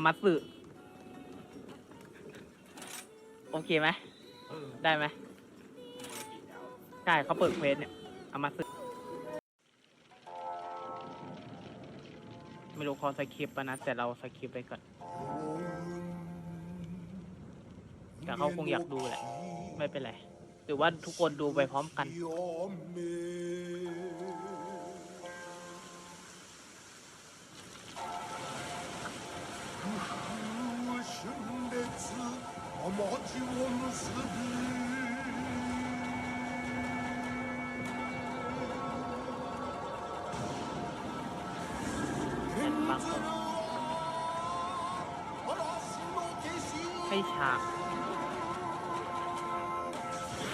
อามาสึโอเคไหมได้ไหมโมนากิแล้วใช่เขาเปิดเควสเนี่ยอามาสึไม่รู้เขาสคริปต์ปะนะ แต่เราสคริปต์ไปก่อนแต่เขาคงอยากดูแหละ ไม่เป็นไร หรือว่าทุกคนดูไปพร้อมกัน ให้ฉาก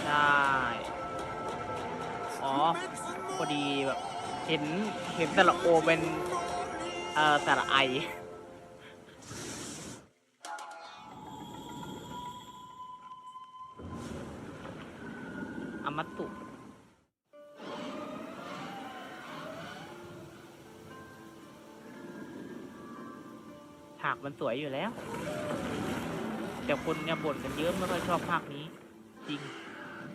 ใช่อ๋อ พอดีแบบ เห็น เห็นแต่ละโอเป็น เอ่อ แต่ละไอ สวยอยู่แล้ว แต่คนเนี่ยบ่นกันเยอะไม่ค่อยชอบภาคนี้ จริง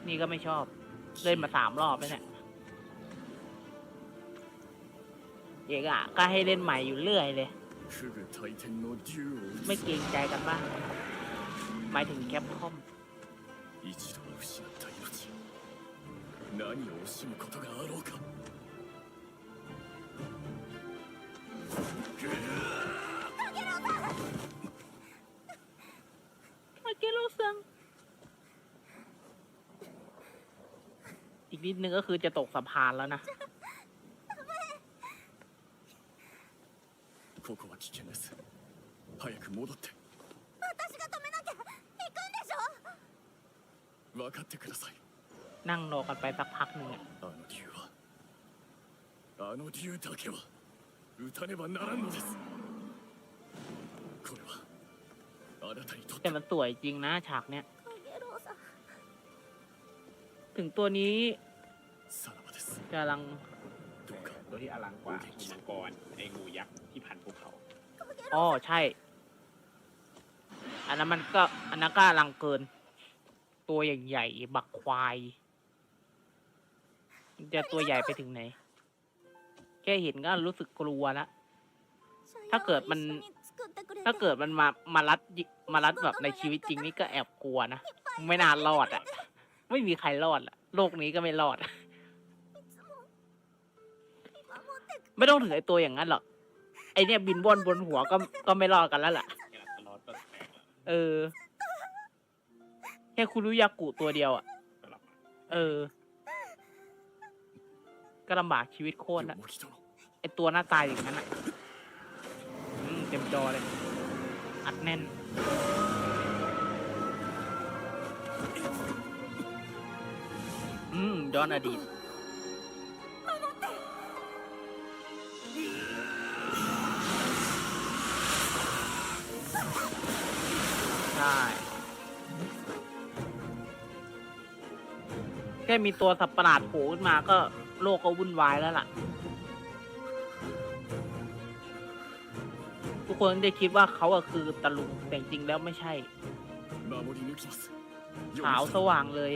นี่ก็ไม่ชอบ เล่นมาสามรอบแล้วเนี่ย เอกอะก็ให้เล่นใหม่อยู่เรื่อยเลย フグ大天の竜を ไม่เกรงใจกันบ้าง หมายถึงแคปคอม 一度は失った命何を惜しむことがあろうか นิดนึงก็คือจะตกสะพานแล้วนะ ここは危険です早く戻って私が止めなきゃ行くんでしょ分かってください นั่งรอกันไปสักพักหนึ่งอะ あの竜はあの竜だけは撃たねばならんのですこれはあなたにとって แต่มันสวยจริงนะฉากเนี้ย カゲロウさん ถึงตัวนี้ さらばです จะลัง ตัวที่อลังกว่ามังกรไอ้งูยักษ์ที่พันภูเขาอ๋อใช่ อันนั้นมันก็ อันนั้นก็อลังเกิน ตัวใหญ่ๆบักควาย จะตัวใหญ่ไปถึงไหน แค่เห็นก็รู้สึกกลัวแล้วถ้าเกิดมัน ถ้าเกิดมันมา มารัดมารัดแบบในชีวิตจริงนี่ก็แอบกลัวนะ ไม่นานรอดอะ ไม่มีใครรอดอะโลกนี้ก็ไม่รอดอ ไม่ต้องถึงไอตัวอย่างนั้นหรอก ไอเนี่ยบินว่อนบนหัวก็ก็ไม่รอดกันแล้วล่ะเออ แค่คุรุยากุตัวเดียวอะเออ ก็ลำบากชีวิตโคตรนะไอตัวหน้าตายอย่างนั้นอะเต็มจอเลย อัดแน่น อืมดอนอดีต ได้แค่มีตัวสัตว์ประหลาดโผล่ขึ้นมาก็โลกก็วุ่นวายแล้วล่ะ ทุกคนได้คิดว่าเขาอะคือตะลุงแต่จริงแล้วไม่ใช่ขาวสว่างเลย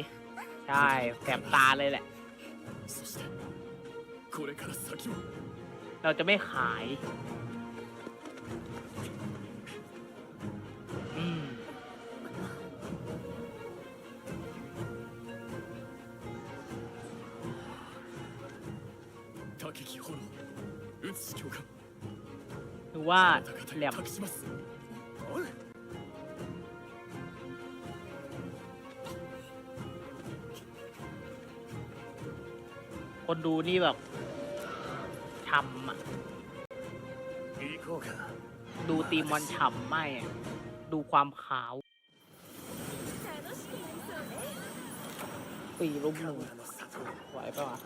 ใช่แสบตาเลยแหละ เราจะไม่ขาย ว่าแหลมคนดูนี่แบบทำอะดูตีมอนฉ่ำไม่อะดูความขาวปีลุกหนึ่งไหวปะวะ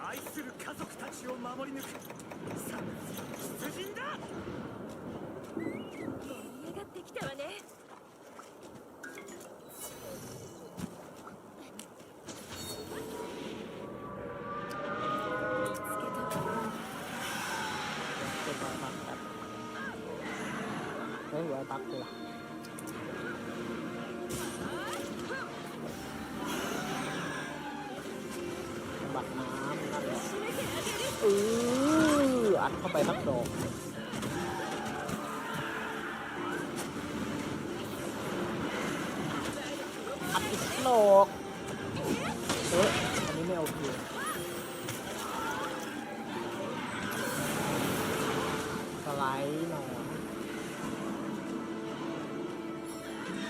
เป็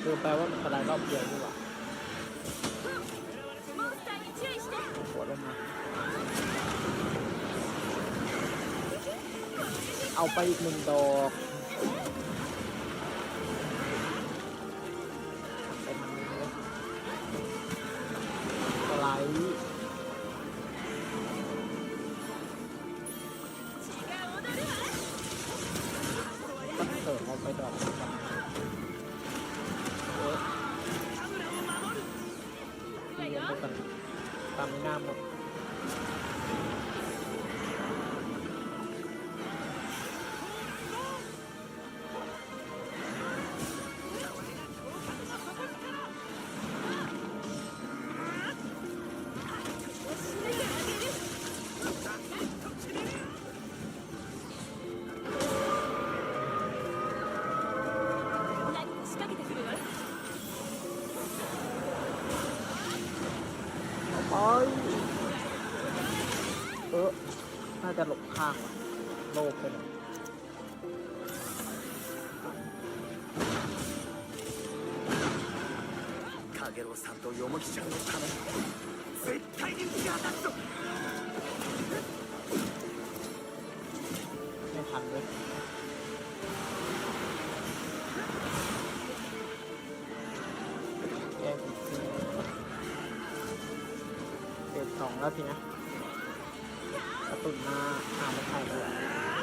เออแปลว่ามันสไลด์รอบเดียวดีกว่าหัวลงมาเอาไปอีกหนึ่งดอก สองแล้วทีนะกระตุนหน้าหาไม่ใช่ด้วย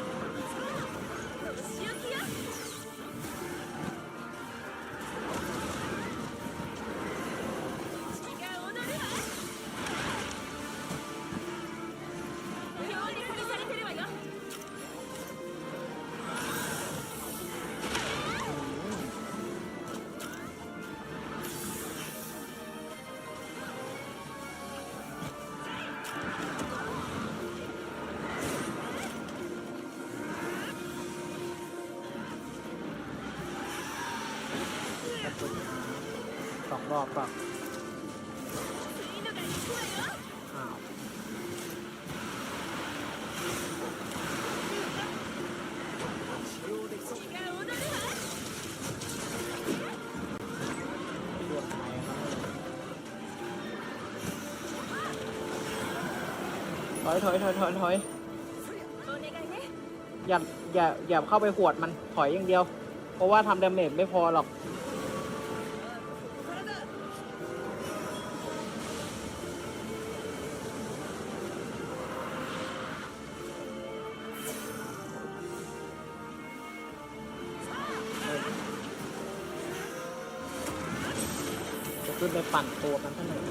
อยถอยถอยถอยถอยอย่าอย่าอย่าเข้าไปขวดมันถอยอย่างเดียว เพราะว่าทำดาเมจไม่พอหรอกขึ้นไปปั่นตัวกันเท่าไหร่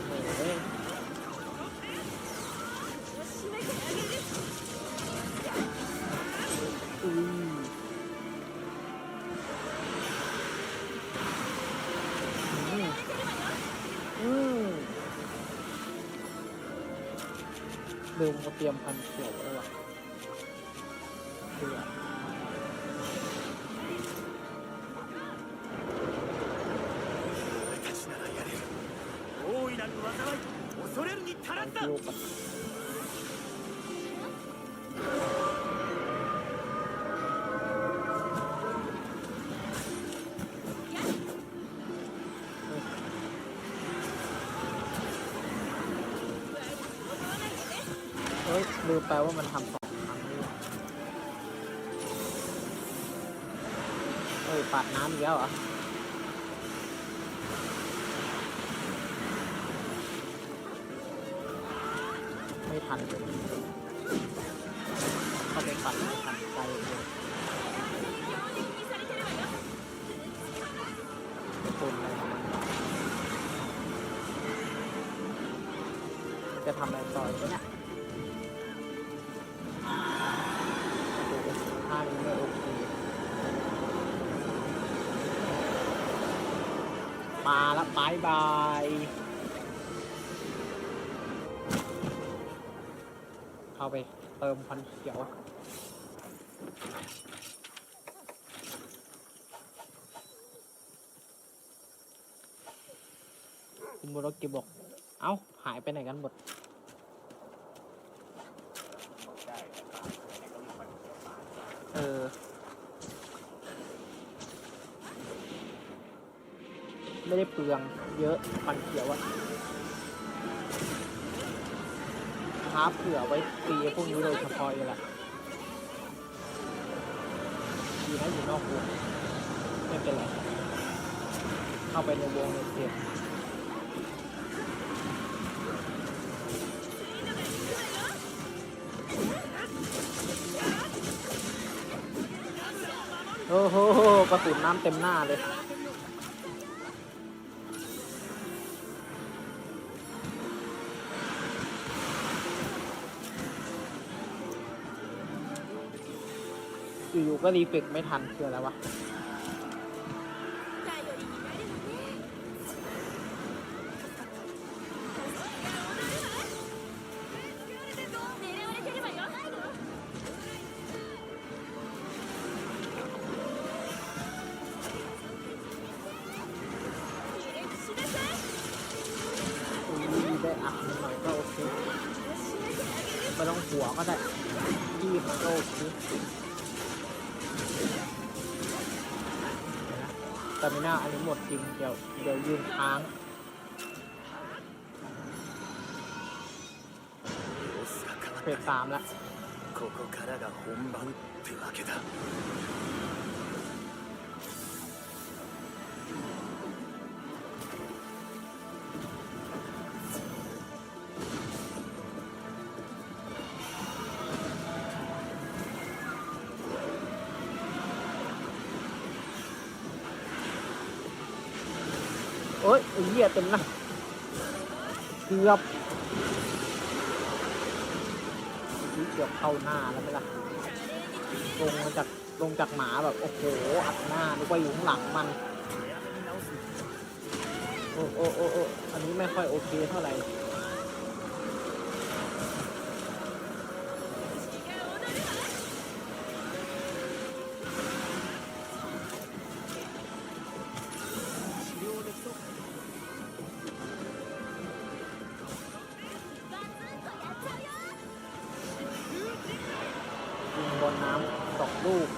ลืมมาเตรียมพันเขียวไว้ว่ะ พันเขาไปปั่นปั่นไกลเลยจะทำอะไรต่อเนี่ยมาแล้วบายบาย ติมพันเขียวคุณบุรกิบอก เอ้า หายไปไหนกันหมดได้แต่ปลาไหนก็มีมันเกี่ยวปลาเออไม่ได้เปลืองเยอะปันเขียวอะ้าเผื่อไว้ตีพวกนี้โดยเฉพาะอยู่แหละดีนะอยู่นอกวงไม่เป็นไร เข้าไปในวงเลยเสียโอ้โหกระสุนน้ำเต็มหน้าเลย อยู่ๆก็รีเฟกไม่ทันคืออะไรวะ が変わ เฟ っ สสามแล้ว たここからが本番ってわけだ เอ้ยไอ้เหี้ยเต็มหน้าเกือบ เข้าหน้าแล้วไหมล่ะลงมาจากลงจากหมาแบบโอ้โหอัดหน้านึกว่าอยู่ข้างหลังมันโอ้โอ้โอ้โอ้อันนี้ไม่ค่อยโอเคเท่าไหร่ นน้ำสองลูก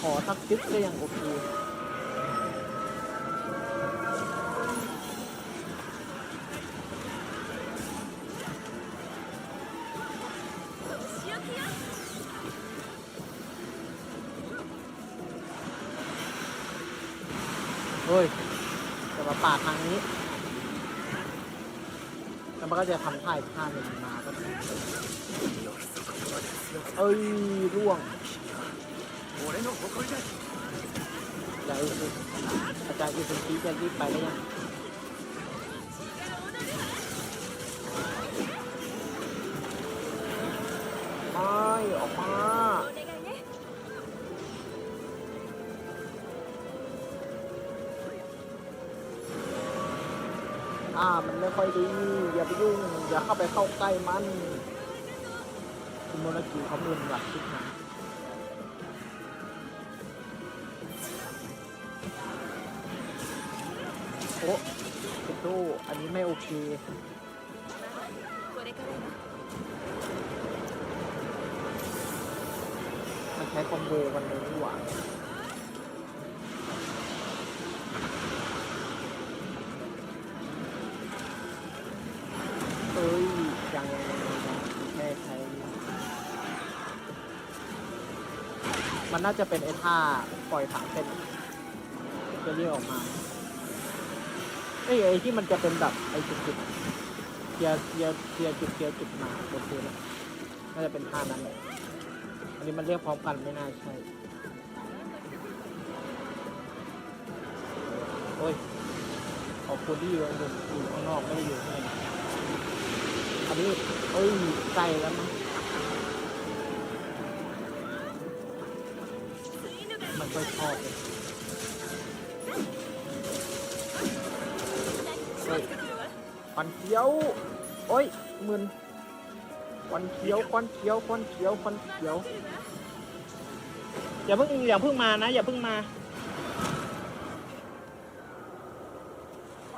ขอทักจิ๊บก็ยังโอเค ถ่ายพันมาก็เอ้ยร่วงแล้อาจารย์คือคนี้จะรีบไปแล้วยัง่ามันไม่ค่อยดี อย่าไปยุ่ง อย่าเข้าไปเข้าใกล้มัน คุณโมนากิเขามึนหลับทุกหนาโอ้เปโต้อันนี้ไม่โอเคมันใช้คอมโบวันนี้ดีกว่า ยังเลยแค่ใช้มันน่าจะเป็นไอ้ท่าปล่อยขาเส้นจะเรียกออกมาไอ้ไอ้ที่มันจะเป็นแบบไอ้จุดๆเคลียร์เคลียร์เคลียร์จุดเคลียร์จุดมาบนพื้นอะน่าจะเป็นท่านั้นแหละอันนี้มันเรียกพร้อมกันไม่น่าใช่โอ้ยขอบคุณที่อยู่อยู่อยู่ข้างนอกไม่ได้อยู่ข้างใน นนี้เอ้ยใกลแล้วมั้งมันค่อยชอบเลยเฮ้ยควันเขียวโอ้ยมึนควันเขียวควันเขียวควันเขียวควันเขียว อย่าเพิ่งอย่าเพิ่งมานะ อย่าเพิ่งมา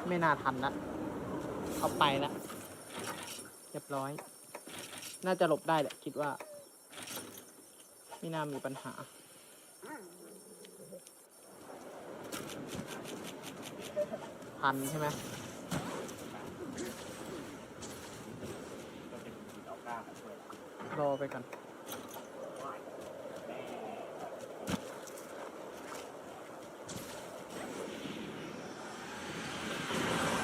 ไม่น่าทันละเอาไปละ รียบร้อย น่าจะหลบได้แหละ คิดว่า ไม่น่ามีปัญหาทันใช่ไหมรอไปก่อน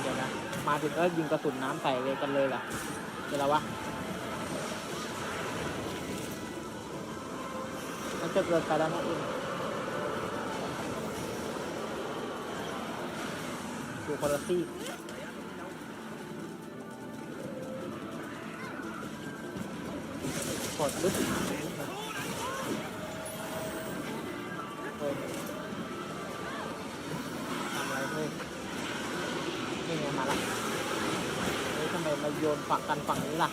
เดี๋ยวนะมาถึงก็ยิงกระสุนน้ำใส่เลยกันเลยล่ะ เดี๋ยวแล้วะมันจะเกิดการล้นะเองอยู่คนละซี่กดลึกเฮ้ยทำอะไรเฮ้ยนี่ไงมาละเฮ้ยทำไมมาโยน ฝั่งกันฝั่งนี้ล่ะ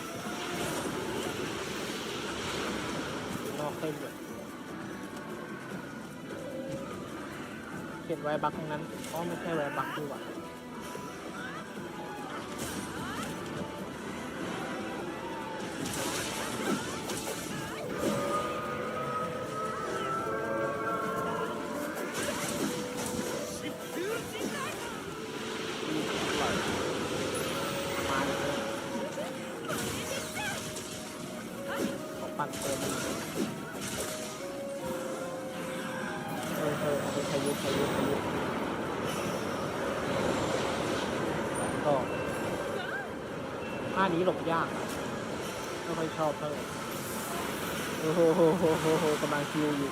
นอกเส้นเลยเขียนไว้บักตรงนั้นอ๋อไม่ใช่ไว้บักดีกว่ามาเลย ปั่นเติมเออเออไปพายุพายุพายุก็ท่านี้หลบยากไม่ค่อยชอบเท่าไหร่โอ้โหโหโหโหกำลังคิวอยู่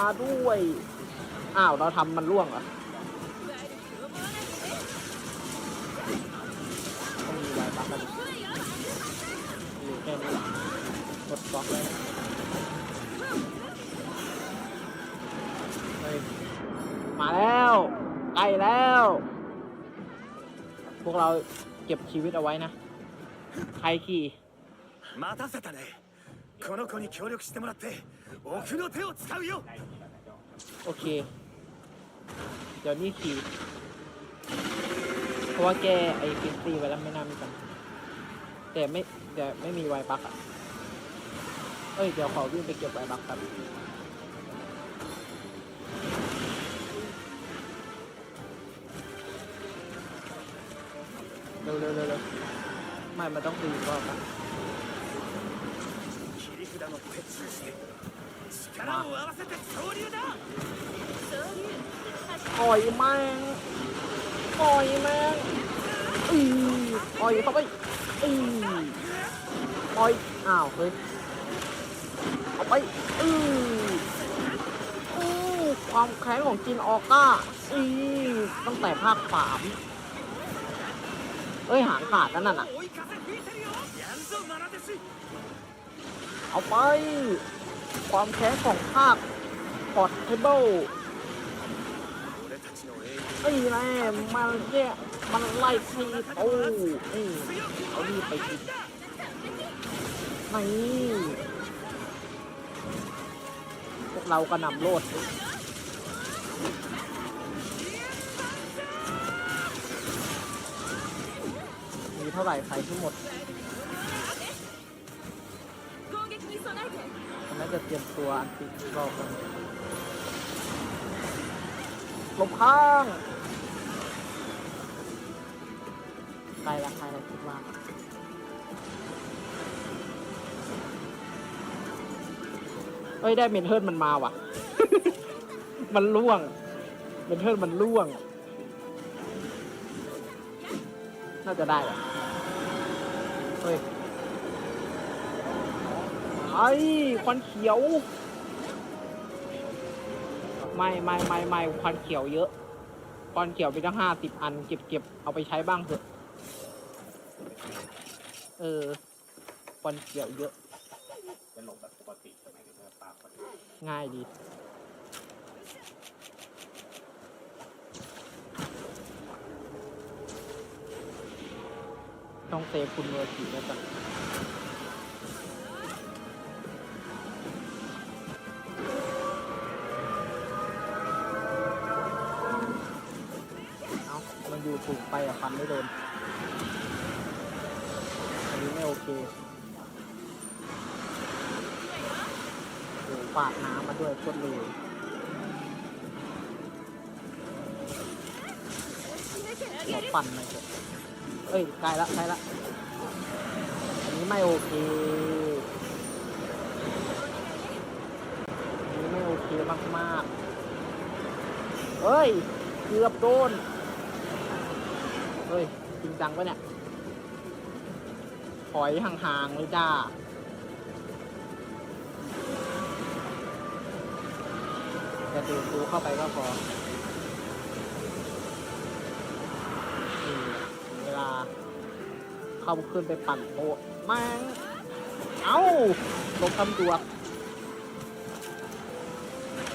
าด้วย อ้าว เราทำมันร่วงเหรอมกดบล็อกเลยมาแล้วใกล้แล้ว พวกเราเก็บชีวิตเอาไว้นะ ใครขี่มาทัศตาเลย この子に協力してもらって奥の手を使うよ โอเค เดี๋ยวนี้ขี่ เพราะว่าแกไอ้ฟินซีไว้แล้วไม่น่ามีปัญหาแต่ไม่แต่ไม่มีไวบักอ่ะ เอ้ย เดี๋ยวขอวิ่งไปเก็บไวบักครับเร็วเร็วเร็วเร็วไม่ มันต้องตีอีกรอบ นะ 切り札の鉄柱して力を合わせて潮流だปล่อยแม่งปล่อยแม่งอีปล่อยเข้าไปอีปล่อย อ้าว เฮ้ย เอาไปอืออือความแค้นของจินออก้าอีตั้งแต่ภาคสามเอ้ย หางขาดนั่นน่ะ เอาไป ความแค้นของภาคพอดเทเบิลไอ้แน่มันแย่มันไล่ทีโอ้นี่เอาดีไปกินนี่พวกเรากระหน่ำโลดมีเท่าไหร่ใครทั้งหมด จะเตรียมตัวอันติอีกรอบกันลบข้างใครละใครละคิดว่าเฮ้ย ได้เมนเทิร์นมันมาว่ะ มันล่วง เมนเทิร์นมันล่วง น่าจะได้ว่ะเฮ้ย ควันเขียว ไม่ไม่ไม่ไม่ควันเขียวเยอะก้อนเขียวไปตั้งห้าสิบอัน เก็บเก็บเอาไปใช้บ้างเถอะ เออก้อนเขียวเยอะ จะลงแบบปกติใช่ไมหรือว่าปลาคนง่ายดี ต้องเซฟคุณเมอร์สีไว้ก่อน ไปอะฟันไม่โดน อันนี้ไม่โอเคโอ้ปาดน้ำมาด้วยโคตรเลยขอปั่นหน่อยเถอะเอ้ยใกล้ละใกล้ละ อันนี้ไม่โอเค อันนี้ไม่โอเคมากๆเฮ้ย เกือบโดน ฮ้ย จริงจังปะเนี่ย ถอยห่างๆเลยจ้าแต่ดูดูเข้าไปก็พอเวลา เข้าขึ้นไปปั่นโต๊ะแม่งเอ้าลงตำรว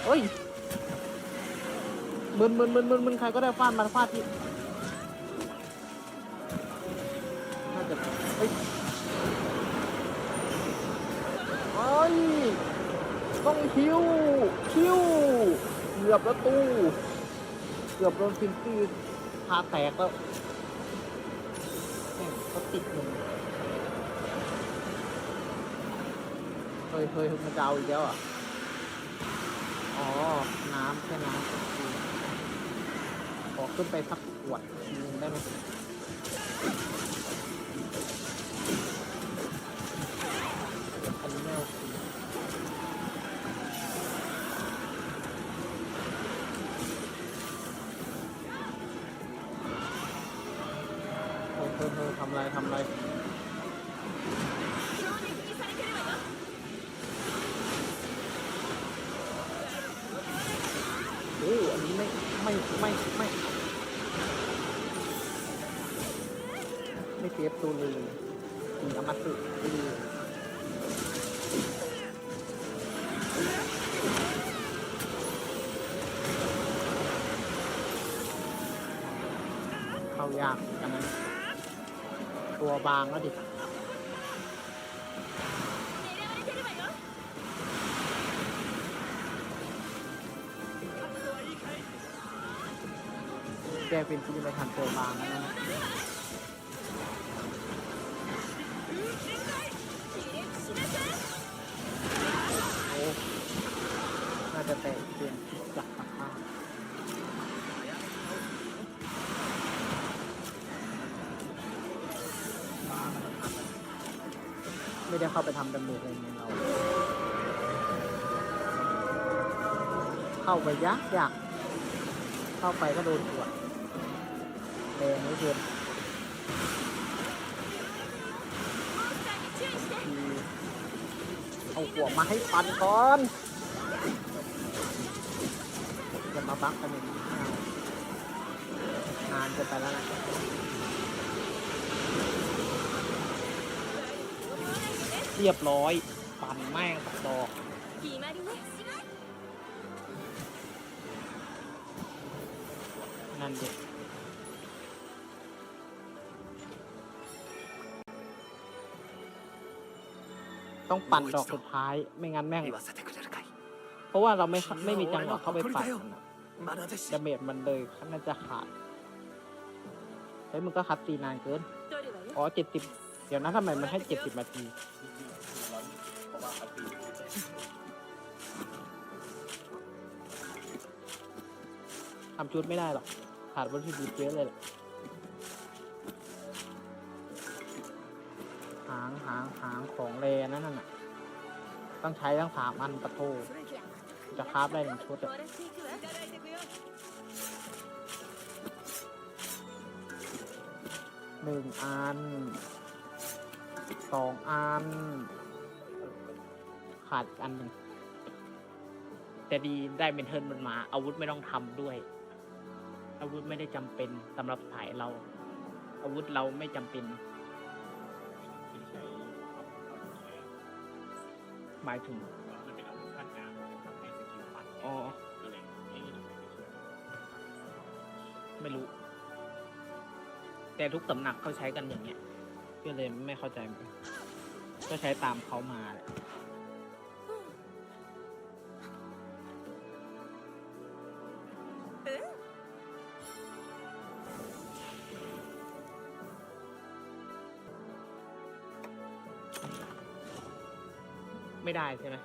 เฮ้ยมึนมึนมึนมึนมึนใครก็ได้ฟาดมันฟาดที่ กือบแล้วตู้ เกือบโดนฟินซี่พาแตกแล้วเนี่เขาติดหนึ่งเฮ้ยเฮ้ยมันจะเอาอีกแล้วอะ อ๋อ น้ำแค่น้ำขอขึ้นไปสักขวดนึงได้ไหม เซฟตัวเลยมีอามาสึดีเข้ายากเหมือนกันนะตัวบางแล้วดิแกเป็นที่ไปทันตัวบางนะ ไม่ได้เข้าไปทำดำเนินอะไรในเรา เข้าไปยากยากเข้าไปก็โดนตรวจแรงไม่เกินทีเอาหัวมาให้ปันก่อนจะมาบักกันอย่างนี้ไม่เอานานเกินไปแล้วนะ เรียบร้อย ปั่นแม่งตัดดอกนั่นเด็กต้องปั่นดอกสุดท้าย ไม่งั้นแม่ง เพราะว่าเราไม่ไม่มีจังหวะเข้าไปปั่นดะเมดมันเลยมันจะขาดเฮ้ยมันก็คัดตีนานเกิน อ๋อเจ็ดสิบ เดี๋ยวนะทำไมมันให้เจ็ดสิบนาที ทำชุดไม่ได้หรอก ขาดวัตถุดิบเยอะเลยหลางหางหางของเลนั่นน่ะ ต้องใช้ทั้งสามอันประตูจะคราบได้หนึ่งชุดหนึ่งอันสองอัน ขาดอันหนึ่งแต่ดีได้เมนเทิร์นมันมา อาวุธไม่ต้องทำด้วย อาวุธไม่ได้จำเป็นสำหรับสายเรา อาวุธเราไม่จำเป็นใช้ความอ่อนแอหมายถึงมันเป็นอาวุธขั้นน้ำทำให้สกิลปัดอ๋อก็เลยไม่รู้ แต่ทุกสำนักเขาใช้กันอย่างเงี้ยก็เลยไม่เข้าใจก็ใช้ตามเขามาแหละ ได้ใช่ไหม